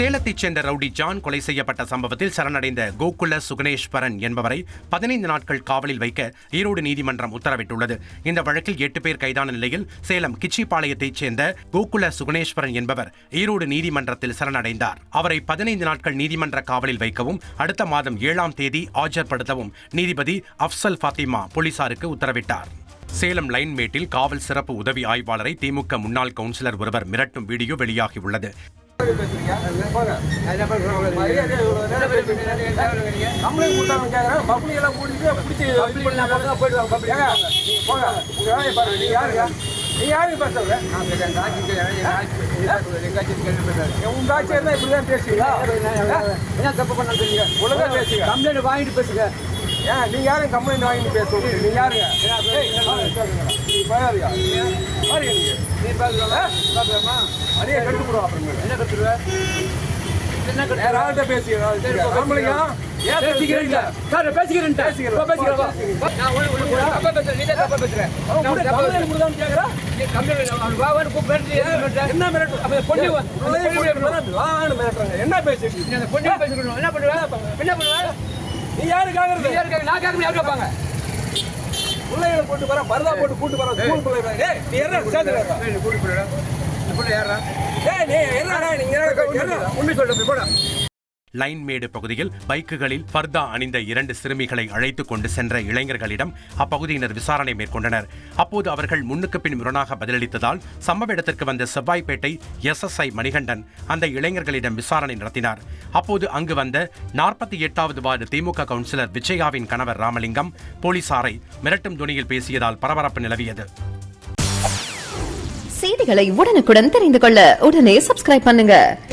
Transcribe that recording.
சேலத்தைச் சேர்ந்த rowdy John கொலை செய்யப்பட்ட சம்பவத்தில் சரணடைந்த கோகுல சுகணேஸ்வரன் என்பவரை பதினைந்து நாட்கள் காவலில் வைக்க ஈரோடு நீதிமன்றம் உத்தரவிட்டுள்ளது. இந்த வழக்கில் எட்டு பேர் கைதான நிலையில் சேலம் கிச்சிப்பாளையத்தைச் சேர்ந்த கோகுல சுகனேஸ்வரன் என்பவர் ஈரோடு நீதிமன்றத்தில் சரணடைந்தார். அவரை பதினைந்து நாட்கள் நீதிமன்ற காவலில் வைக்கவும் அடுத்த மாதம் ஏழாம் தேதி ஆஜர்படுத்தவும் நீதிபதி அப்சல் ஃபாத்திமா போலீசாருக்கு உத்தரவிட்டார். சேலம் லைன்மேட்டில் காவல் சிறப்பு உதவி ஆய்வாளரை திமுக முன்னாள் கவுன்சிலர் ஒருவர் மிரட்டும் வீடியோ வெளியாகியுள்ளது. கம்ப்ளைண்ட் கொடுத்தாங்க கேக்குறேன் பப்ளிக் எல்லாம் கூட்டிட்டு பிடிச்சி போயிடுவாங்க பப்ளிக் போங்க உங்கள் வேலையை பாருங்க நீங்க யாருங்க? நீங்க யாருங்க பேசுறது உங்க ஆட்சி இருந்தா இப்படிதான் பேசுவீங்களா என்ன தப்பு பண்ண தெரியுங்க ஒழுங்கா பேசுங்க கம்ப்ளைண்ட் வாங்கிட்டு பேசுங்க ஏன் நீ யாரும் கம்ப்ளைண்ட் வாங்கிட்டு பேசுவீங்க நீ யாருங்க ஏய், நீ நீ பாக்கலாமா அதையே கட்டு போடுவோம் அப்புறமேல. என்ன கத்து வேற ஆள்கிட்ட பேசுங்க ஆம்பளைங்க ஏன் பேசிக்கிறேன் சார் பேசிக்கிறேன். பேசிக்கிறேன். பேசிக்கிறேன். நான் தப்பா பேசுறேன். நீ தப்பா பேசுறேன் அவன் கம்ப்ளைண்ட். கொடுத்தான்னு கேக்குறேன் நீ கம்ப்ளைண்ட் அவன் வா வான்னு கூப்பிட்டு என்ன மிரட்டுற? என்ன மிரட்டு. அந்த பொண்ணு. வான்னு மிரட்டுறாங்க. என்ன பேசிட்டு நீ அந்த பொண்ணு பேசிக்கணும் என்ன பண்ணுவ? என்ன பண்ணுவ? நீ யாரு கேக்குறது? நீ யாரு கேட்க நான் யாரு கேட்பாங்க பிள்ளைகளை போட்டு வர பரதா போட்டு கூட்டு வர ஸ்கூல் பிள்ளைங்க நீ என்ன சேர்த்துக்கறா கூட்டி போயிடா டேய் நீ என்னடா நீங்க உண்மை சொல்ற போடா. லைன்மேடு பகுதியில் பைக்குகளில் ஃபர்தா அணிந்த இரண்டு சிறுமிகளை அழைத்துக் கொண்டு சென்ற இளைஞர்களிடம் அப்பகுதியினர் விசாரணை மேற்கொண்டனர். அப்போது அவர்கள் முன்னுக்கு பின் முரணாக பதிலளித்ததால் சம்பவ இடத்திற்கு வந்த செவ்வாய்ப்பேட்டை எஸ்எஸ்ஐ மணிகண்டன் அந்த இளைஞர்களிடம் விசாரணை நடத்தினார். அப்போது அங்கு வந்த நாற்பத்தி எட்டாவது வார்டு திமுக கவுன்சிலர் விஜயாவின் கணவர் ராமலிங்கம் போலீசாரை மிரட்டும் துணியில் பேசியதால் பரபரப்பு நிலவியது. செய்திகளை உடனுக்குடன் தெரிந்து கொள்ள உடனே சப்ஸ்கிரைப் பண்ணுங்க.